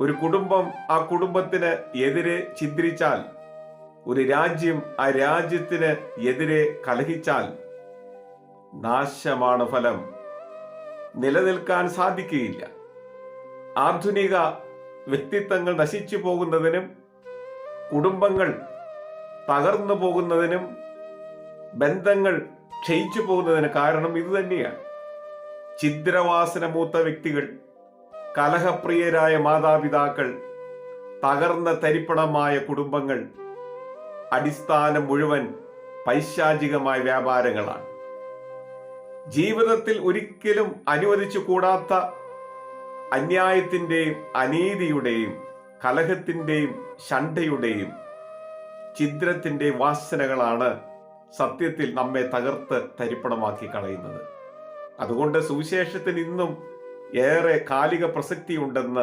ഒരു കുടുംബം ആ കുടുംബത്തിന് എതിരെ ചിന്തിച്ചാൽ ഒരു രാജ്യം ആ രാജ്യത്തിന് എതിരെ കലഹിച്ചാൽ നാശമാണ് ഫലം. നിലനിൽക്കാൻ സാധിക്കുകയില്ല. ആധുനിക വ്യക്തിത്വങ്ങൾ നശിച്ചു പോകുന്നതിനും കുടുംബങ്ങൾ തകർന്നു പോകുന്നതിനും ബന്ധങ്ങൾ ക്ഷയിച്ചു പോകുന്നതിന് കാരണം ഇതുതന്നെയാണ് ഛിദ്രവാസന മൂത്ത വ്യക്തികൾ കലഹപ്രിയരായ മാതാപിതാക്കൾ തകർന്ന തരിപ്പണമായ കുടുംബങ്ങൾ അടിസ്ഥാനം മുഴുവൻ പൈശാചികമായ വ്യാപാരങ്ങളാണ്. ജീവിതത്തിൽ ഒരിക്കലും അനുവദിച്ചു കൂടാത്ത അന്യായത്തിന്റെയും അനീതിയുടെയും കലഹത്തിന്റെയും ശണ്ഠയുടെയും ചിത്രത്തിന്റെ വാസനകളാണ് സത്യത്തിൽ നമ്മെ തകർത്ത് തരിപ്പണമാക്കി കളയുന്നത്. അതുകൊണ്ട് സുവിശേഷത്തിൽ ഇന്നും ഏറെ കാലിക പ്രസക്തിയുണ്ടെന്ന്